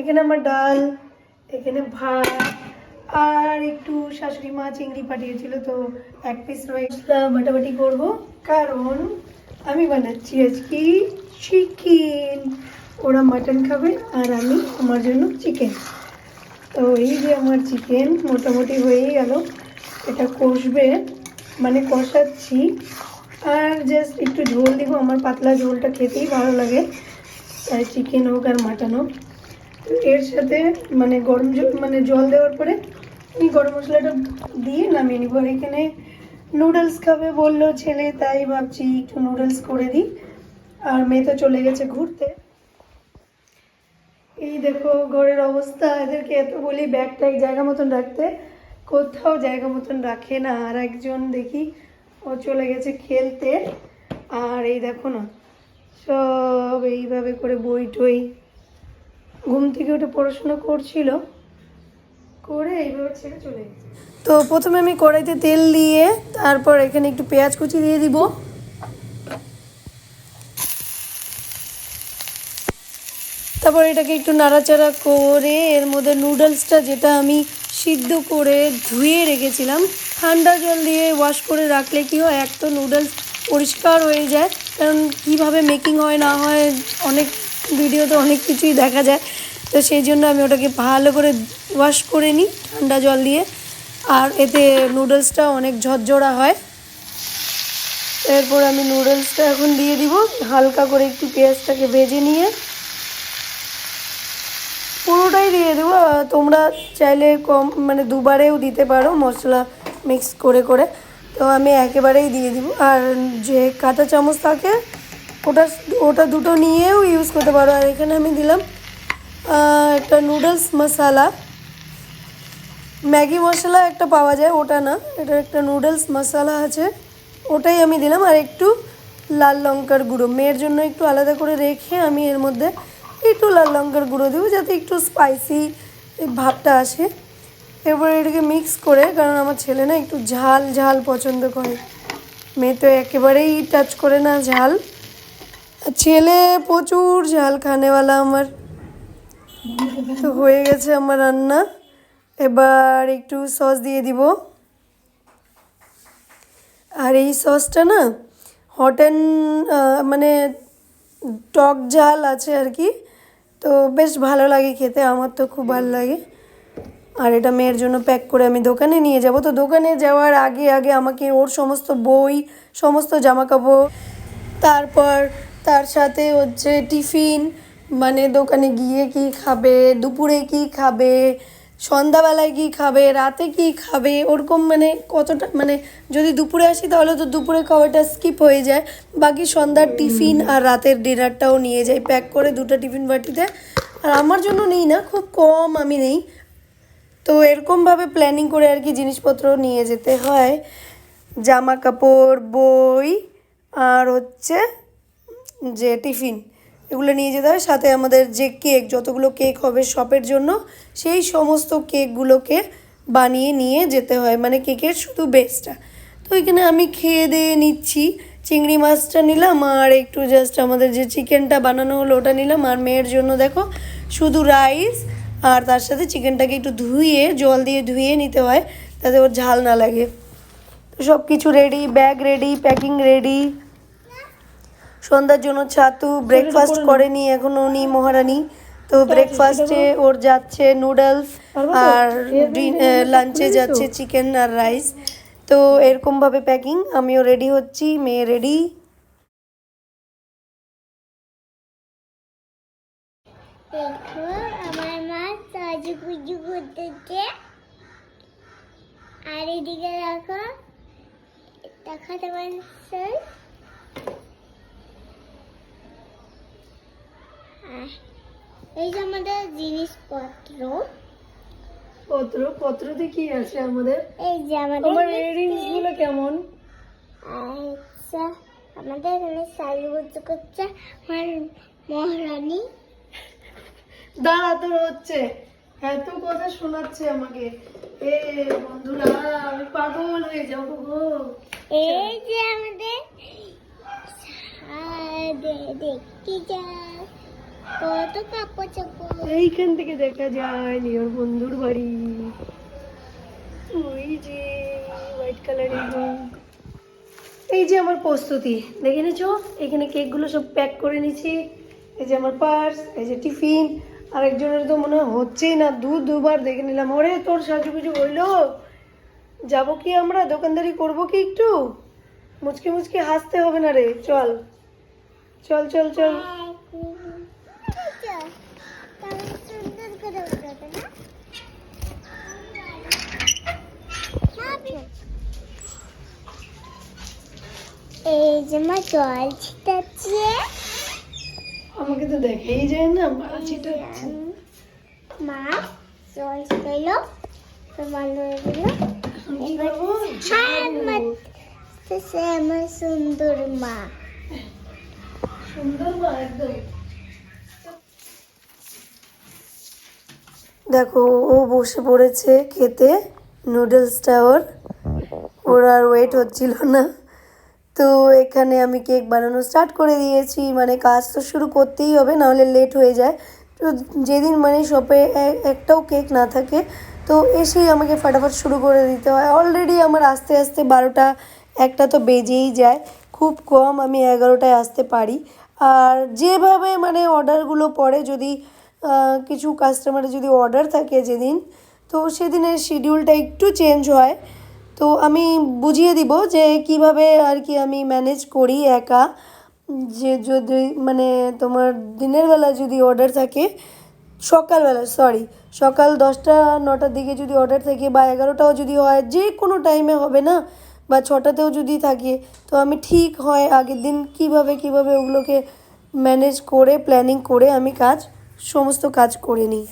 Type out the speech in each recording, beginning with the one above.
এখানে আমার ডাল, এখানে ভাত, আর একটু শাশুড়ি মা চিংড়ি পাঠিয়েছিল, তো এক পিস রয়েছে। বাটাবাটি করব, কারণ আমি বানাচ্ছি আজকে চিকেন ওরা মাটন খাবে আর আমি আমার জন্য চিকেন তো এই যে আমার চিকেন মোটামুটি হয়েই গেল। এটা কষবে মানে কষাচ্ছি। আর জাস্ট একটু ঝোল দিব, আমার পাতলা ঝোলটা খেতেই ভালো লাগে। তাই চিকেন হোক আর মাটন হোক। এর সাথে মানে গরম জল মানে জল দেওয়ার পরে এই গরম মশলাটা দিয়ে নামিয়ে নিব। আর এখানে নুডলস খাবে বলল ছেলে, তাই ভাবছি একটু নুডলস করে দিই। আর মেয়ে তো চলে গেছে ঘুরতে। এই দেখো ঘরের অবস্থা, এদেরকে এত বলি ব্যাগ ট্যাগ জায়গা মতন রাখতে, কোথাও জায়গা মতন রাখে না। আর একজন দেখি, ও চলে গেছে খেলতে। আর এই দেখো না, সব এইভাবে করে বই টই ঘুম থেকে উঠে পড়াশোনা করছিল, করে এইভাবে ছেড়ে চলে গেছে। তো প্রথমে আমি কড়াইতে তেল দিয়ে তারপর এখানে একটু পেঁয়াজ কুচি দিয়ে দিব। তারপর এটাকে একটু নাড়াচাড়া করে এর মধ্যে নুডলসটা যেটা আমি সিদ্ধ করে ধুয়ে রেখেছিলাম, ঠান্ডা জল দিয়ে ওয়াশ করে রাখলে কি হয়, এক তো নুডলস পরিষ্কার হয়ে যায়। কারণ কীভাবে মেকিং হয় না হয় অনেক ভিডিওতে অনেক কিছুই দেখা যায়। তো সেই জন্য আমি ওটাকে ভালো করে ওয়াশ করে নিই ঠান্ডা জল দিয়ে। আর এতে নুডলসটা অনেক ঝরঝরা হয়। এরপর আমি নুডলসটা এখন দিয়ে দিব। হালকা করে একটু পেঁয়াজটাকে ভেজে নিয়ে। পুরোটাই দিয়ে দেবো। তোমরা চাইলে কম মানে দুবারেও দিতে পারো মশলা মিক্স করে করে। তো আমি একেবারেই দিয়ে দিব। আর যে কাঁটা চামচ থাকে ওটা ওটা দুটো নিয়েও ইউজ করতে পারো। আর এখানে আমি দিলাম একটা নুডলস মশালা ম্যাগি মশলা একটা পাওয়া যায়, ওটা না এটা একটা নুডলস মশালা আছে। ওটাই আমি দিলাম, আর একটু লাল লঙ্কার গুঁড়ো। মেয়ের জন্য একটু আলাদা করে রেখে আমি এর মধ্যে একটু লাল লঙ্কার গুঁড়ো দেবো, যাতে একটু স্পাইসি ভাবটা আসে। এরপরে এটাকে মিক্স করে, কারণ আমার ছেলে না একটু ঝাল ঝাল পছন্দ করে। মেয়ে তো একেবারেই টাচ করে না ঝাল। ছেলে প্রচুর ঝাল খানেওয়ালা আমার। তো হয়ে গেছে আমার রান্না। এবার একটু সস দিয়ে দিব। আর এই সসটা না হট মানে টক ঝাল আছে আর কি। তো বেশ ভালো লাগে খেতে, আমার তো খুব ভালো লাগে। আর এটা মেয়ের জন্য প্যাক করে আমি দোকানে নিয়ে যাব। তো দোকানে যাওয়ার আগে আগে আমাকে ওর সমস্ত বই, সমস্ত জামা কাপড় তারপর তার সাথে হচ্ছে টিফিন মানে দোকানে গিয়ে কি খাবে দুপুরে কি খাবে সন্ধ্যাবেলায় কি খাবে রাতে কি খাবে ওরকম মানে কতটা মানে যদি দুপুরে আসি তাহলে তো দুপুরে খাওয়াটা স্কিপ হয়ে যায়। বাকি সন্ধ্যার টিফিন আর রাতের ডিনারটাও নিয়ে যাই প্যাক করে দুটো টিফিন বাটিতে। আর আমার জন্য নেই না খুব কম আমি নেই। তো এরকমভাবে প্ল্যানিং করে আর কি জিনিসপত্র নিয়ে যেতে হয়। জামা কাপড় বই আর হচ্ছে যে টিফিন, এগুলো নিয়ে যেতে হয়। সাথে আমাদের যে কেক, যতগুলো কেক হবে শপের জন্য, সেই সমস্ত কেকগুলোকে বানিয়ে নিয়ে যেতে হয়। মানে কেকের শুধু বেসটা তো এখানে আমি খেয়ে দিয়ে নিচ্ছি। চিংড়ি মাছটা নিলাম আর একটু জাস্ট আমাদের যে চিকেনটা বানানো হলো, ওটা নিলাম। আর মেয়ের জন্য দেখো, শুধু রাইস আর তার সাথে চিকেনটাকে একটু ধুয়ে, জল দিয়ে ধুয়ে নিতে হয়। তাতে ওর ঝাল না লাগে। তো সব কিছু ready bag ready packing ready সন্ধ্যার জন্য ছাতু ব্রেকফাস্ট করেনি এখনও উনি মহারানী। তো ব্রেকফাস্টে ওর যাচ্ছে নুডলস আর লাঞ্চে যাচ্ছে চিকেন আর রাইস তো এরকমভাবে প্যাকিং আমিও রেডি হচ্ছি মেয়ে রেডি দেখো আমার মা সাজুগুজু করতেছে। আর এদিকে দেখো দেখো তোমার এই যে আমাদের জিনিসপত্র। পত্র পত্রতে কি আছে আমাদের? এই যে আমাদের আমার ইয়ারিংসগুলো কেমন? আচ্ছা আমাদের এখানে সাজুগুজু করছে আমার মহারানী। দাঁড়া তোর হচ্ছে এত কথা শোনাচ্ছে আমাকে। এ বন্ধুরা আমি পাগল হয়ে যাব গো। এই যে আমাদের দেখতে যা। কত কাপড় চাপড় এইখান থেকে দেখা যায় লিওর বন্ধুর বাড়ি। ওই যে হোয়াইট কালারের রুম এই যে আমার প্রস্তুতি দেখে নিছো এখানে কেকগুলো সব প্যাক করে নিচ্ছি এই যে আমার পার্স এই যে টিফিন আর একজনের তো মনে হয় হচ্ছেই না দু দুবার দেখে নিলাম। ওরে তোর সাজু কিছু হইল? যাব কি আমরা? দোকানদারি করব কি একটু? মুচকে মুচকে হাসতে হবে না রে চল। চল চল চল সুন্দর করে উঠাবে না এই যে মা জল ছিটাচ্ছে। আমাকে তো দেখেই যায় না মাছিটা মা জল ছিটাইলো তো ভালো হয়ে গেল? হ্যাঁ মা আমার সুন্দর মা। সুন্দর মা একদম। দেখো ও বসে পড়েছে খেতে নুডলসটা ওর। ওর আর ওয়েট হচ্ছিল না। তো এখানে আমি কেক বানানো স্টার্ট করে দিয়েছি। মানে কাজ তো শুরু করতেই হবে, নাহলে লেট হয়ে যায়। তো যেদিন মানে শপে একটাও কেক না থাকে, তো এসেই আমাকে ফাটাফাট শুরু করে দিতে হয়। অলরেডি আমার আস্তে আস্তে বারোটা, একটা তো বেজেই যায়। খুব কম আমি এগারোটায় আসতে পারি। আর যেভাবে মানে অর্ডারগুলো পড়ে, যদি কিছু কাস্টমারের যদি অর্ডার থাকে যেদিন, তো সেদিনের শিডিউলটা একটু চেঞ্জ হয়। তো আমি বুঝিয়ে দিব যে কীভাবে আর কি আমি ম্যানেজ করি একা। যে যদি মানে তোমার দিনের বেলা যদি অর্ডার থাকে, সকালবেলা সরি সকাল দশটা, নটার দিকে যদি অর্ডার থাকে বা এগারোটাও যদি হয়, যে কোনো টাইমে হবে না, বা ছটাতেও যদি থাকে, তো আমি ঠিক হয় আগের দিন কীভাবে কীভাবে ওগুলোকে ম্যানেজ করে প্ল্যানিং করে আমি কাজ, সমস্ত কাজ করে নিই।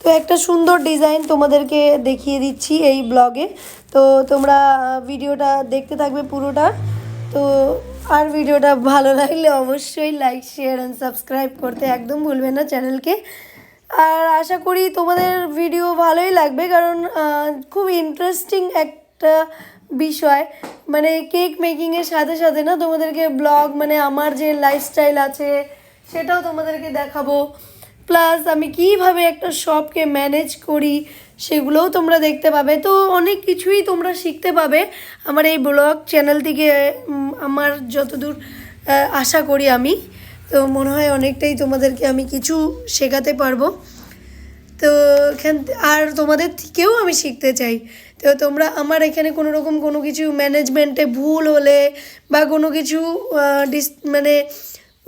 তো একটা সুন্দর ডিজাইন তোমাদেরকে দেখিয়ে দিচ্ছি এই ব্লগে। তো তোমরা ভিডিওটা দেখতে থাকবে পুরোটা। তো আর ভিডিওটা ভালো লাগলে অবশ্যই লাইক শেয়ার অ্যান্ড সাবস্ক্রাইব করতে একদম ভুলবে না চ্যানেলকে। আর আশা করি তোমাদের ভিডিও ভালোই লাগবে কারণ খুব ইন্টারেস্টিং একটা বিষয়। মানে কেক মেকিংয়ের সাথে সাথে না তোমাদেরকে ব্লগ মানে আমার যে লাইফস্টাইল আছে, সেটাও তোমাদেরকে দেখাবো। প্লাস আমি কীভাবে একটা শপকে ম্যানেজ করি, সেগুলোও তোমরা দেখতে পাবে। তো অনেক কিছুই তোমরা শিখতে পাবে আমার এই ব্লগ চ্যানেল থেকে আমার যতদূর আশা করি আমি। তো মনে হয় অনেকটাই তোমাদেরকে আমি কিছু শেখাতে পারব। তো এখান আর তোমাদের থেকেও আমি শিখতে চাই। তো তোমরা আমার এখানে কোনো রকম কোনো কিছু ম্যানেজমেন্টে ভুল হলে বা কোনো কিছু ডিস মানে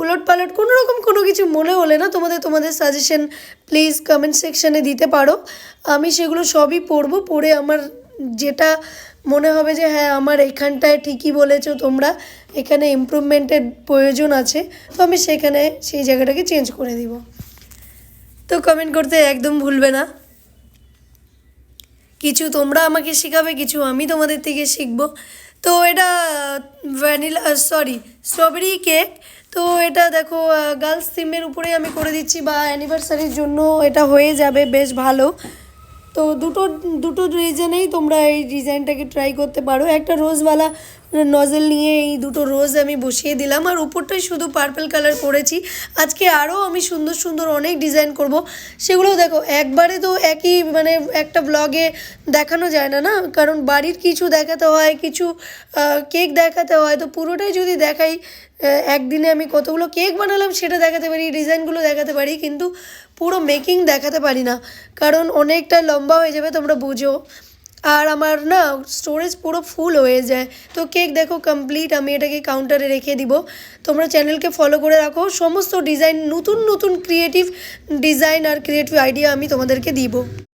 উলট পালট কোনো রকম কোনো কিছু মনে হলে না তোমাদের তোমাদের সাজেশন প্লিজ কমেন্ট সেকশানে দিতে পারো। আমি সেগুলো সবই পড়ব, পড়ে আমার যেটা মনে হবে যে হ্যাঁ আমার এখানটায় ঠিকই বলেছ তোমরা, এখানে ইমপ্রুভমেন্টের প্রয়োজন আছে, তো আমি সেখানে সেই জায়গাটাকে চেঞ্জ করে দিব। তো কমেন্ট করতে একদম ভুলবে না। কিছু তোমরা আমাকে শেখাবে, কিছু আমি তোমাদের থেকে শিখব। তো এটা ভ্যানিলা সরি স্ট্রবেরি কেক তো এটা দেখো গার্লস থিমের উপরেই আমি করে দিচ্ছি বা অ্যানিভার্সারির জন্য এটা হয়ে যাবে, বেশ ভালো। তো দুটো দুটো রিজনেই তোমরা এই ডিজাইনটাকে ট্রাই করতে পারো। একটা রোজওয়ালা নজেল নিয়ে এই দুটো রোজ আমি বসিয়ে দিলাম, আর উপরটাই শুধু পার্পল কালার করেছি। আজকে আরও আমি সুন্দর সুন্দর অনেক ডিজাইন করব। সেগুলোও দেখো, একবারে তো একই মানে একটা ব্লগে দেখানো যায় না না? কারণ বাড়ির কিছু দেখাতে হয়, কিছু কেক দেখাতে হয়, তো পুরোটাই যদি দেখাই একদিনে আমি কতগুলো কেক বানালাম সেটা দেখাতে পারি, ডিজাইনগুলো দেখাতে পারি, কিন্তু পুরো মেকিং দেখাতে পারি না। কারণ অনেকটা লম্বা হয়ে যাবে, তোমরা বুঝো। আর আমার না স্টোরেজ পুরো ফুল হয়ে যায়। তো কেক দেখো কমপ্লিট আমি এটাকে কাউন্টারে রেখে দিব। তোমরা চ্যানেলকে ফলো করে রাখো। সমস্ত ডিজাইন নতুন নতুন ক্রিয়েটিভ ডিজাইন আর ক্রিয়েটিভ আইডিয়া আমি তোমাদেরকে দিব।